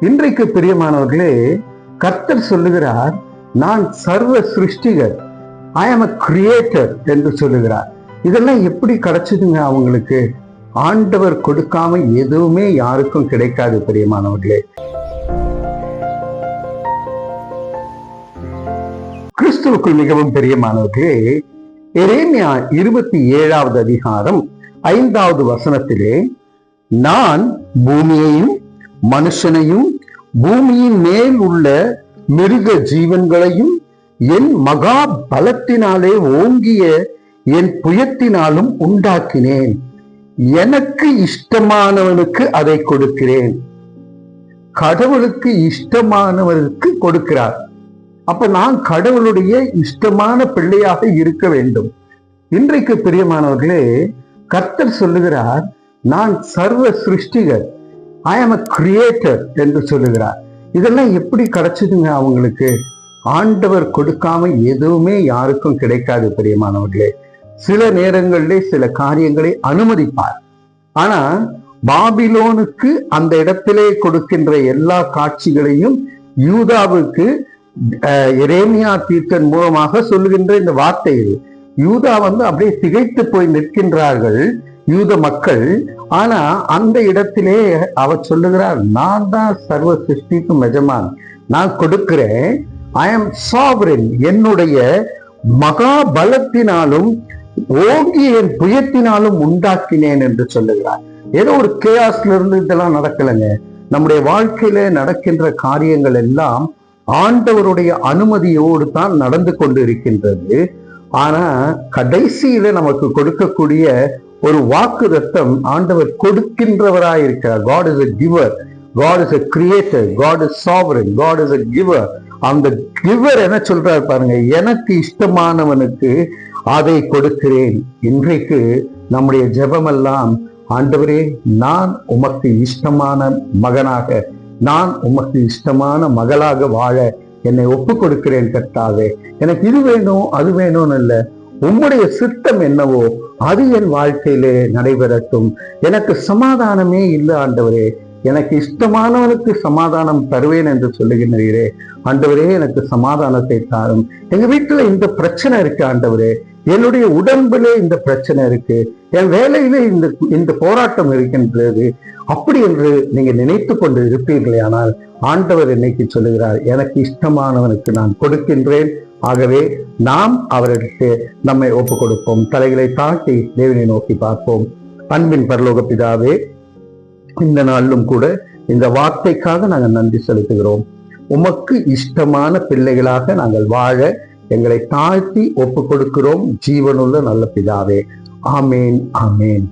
இன்றைக்கு பிரியமானவர்களே கர்த்தர் சொல்லுகிறார் நான் சர்வ சிருஷ்டிகர் ஐ ஆம் அ கிரியேட்டர் என்று சொல்லுகிறார். இதெல்லாம் எப்படி கிடைச்சதுங்க அவங்களுக்கு? ஆண்டவர் கொடுக்காம எதுவுமே யாருக்கும் கிடைக்காது பிரியமானவர்களே. கிறிஸ்துவுக்குள் மிகவும் பிரியமானவர்களே எரேமியா இருபத்தி ஏழாவது அதிகாரம் ஐந்தாவது வசனத்திலே நான் பூமியையும் மனுஷனையும் பூமியின் மேல் உள்ள மிருக ஜீவன்களையும் என் மகா பலத்தினாலே ஓங்கிய என் புயத்தினாலும் உண்டாக்கினேன். எனக்கு இஷ்டமானவனுக்கு அதை கொடுக்கிறேன். கடவுளுக்கு இஷ்டமானவருக்கு கொடுக்கிறார். அப்ப நான் கடவுளுடைய இஷ்டமான பிள்ளையாக இருக்க வேண்டும். இன்றைக்கு பிரியமானவர்களே கர்த்தர் சொல்லுகிறார் நான் சர்வ சிருஷ்டிகர் ஐ ஆம் அ கிரியேட்டர் என்று சொல்லுகிறார். இதெல்லாம் எப்படி கிடைச்சதுங்க அவங்களுக்கு? ஆண்டவர் கொடுக்காம எதுவுமே யாருக்கும் கிடைக்காது பிரியமானவர்களே. சில நேரங்களிலே சில காரியங்களை அனுமதிப்பார். ஆனா பாபிலோனுக்கு அந்த இடத்திலே கொடுக்கின்ற எல்லா காட்சிகளையும் யூதாவுக்கு அஹ், எரேமியா தீர்த்தன் மூலமாக சொல்லுகின்ற இந்த வார்த்தை இது யூதா வந்து அப்படியே திகைத்து போய் நிற்கின்றார்கள். யூத மக்கள் ஆனா அந்த இடத்திலே அவர் சொல்லுகிறார் நான் தான் சர்வ சிருஷ்டிக்கும் எஜமான். நான் கொடுக்கிறேன் ஐ எம் சாவரின் என்னுடைய மகா பலத்தினாலும் ஓங்கி என் புயத்தினாலும் உண்டாக்கினேன் என்று சொல்லுகிறார். ஏதோ ஒரு கேஆஸ்ல இருந்து இதெல்லாம் நடக்கலைங்க. நம்முடைய வாழ்க்கையில நடக்கின்ற காரியங்கள் எல்லாம் ஆண்டவருடைய அனுமதியோடு தான் நடந்து கொண்டு இருக்கின்றது ஆனா கடைசியில நமக்கு கொடுக்கக்கூடிய ஒரு வாக்கு ரத்தம் ஆண்டவர் கொடுக்கின்றவராயிருக்கிறார். God is a giver God is a creator God is sovereign God is a giver அந்த கிவர் என்ன சொல்றாரு பாருங்க எனக்கு இஷ்டமானவனுக்கு அதை கொடுக்கிறேன். இன்றைக்கு நம்முடைய ஜெபமெல்லாம் ஆண்டவரே நான் உமக்கு இஷ்டமான மகனாக நான் உமக்கு இஷ்டமான மகளாக வாழ என்னை ஒப்பு கொடுக்கிறேன் கர்த்தாவே. எனக்கு இது வேணும் அது வேணும்னு இல்லை. உம்முடைய சித்தம் என்னவோ அது என் வாழ்க்கையிலே நடைபெறட்டும். எனக்கு சமாதானமே இல்லை ஆண்டவரே. எனக்கு இஷ்டமானவனுக்கு சமாதானம் தருவேன் என்று சொல்லுகின்றீரே. ஆண்டவரே எனக்கு சமாதானத்தை தாரும். எங்க வீட்டுல இந்த பிரச்சனை இருக்கு ஆண்டவரே. என்னுடைய உடம்புல இந்த பிரச்சனை இருக்கு. என் வேலையில இந்த இந்த போராட்டம் இருக்கின்றது. அப்படி என்று நீங்க நினைத்து கொண்டு இருப்பீர்களே ஆனால் ஆண்டவர் இன்னைக்கு சொல்லுகிறார் எனக்கு இஷ்டமானவனுக்கு நான் கொடுக்கின்றேன். ஆகவே நாம் அவரிடத்து நம்மை ஒப்பு கொடுப்போம் தலைகளை தாழ்த்தி தேவனை நோக்கி பார்ப்போம். அன்பின் பரலோக பிதாவே இந்த நாளிலும் கூட இந்த வார்த்தைக்காக நாங்கள் நன்றி செலுத்துகிறோம். உமக்கு இஷ்டமான பிள்ளைகளாக நாங்கள் வாழ எங்களை தாழ்த்தி ஒப்பு கொடுக்கிறோம் ஜீவனுள்ள நல்ல பிதாவே. ஆமேன் ஆமேன்.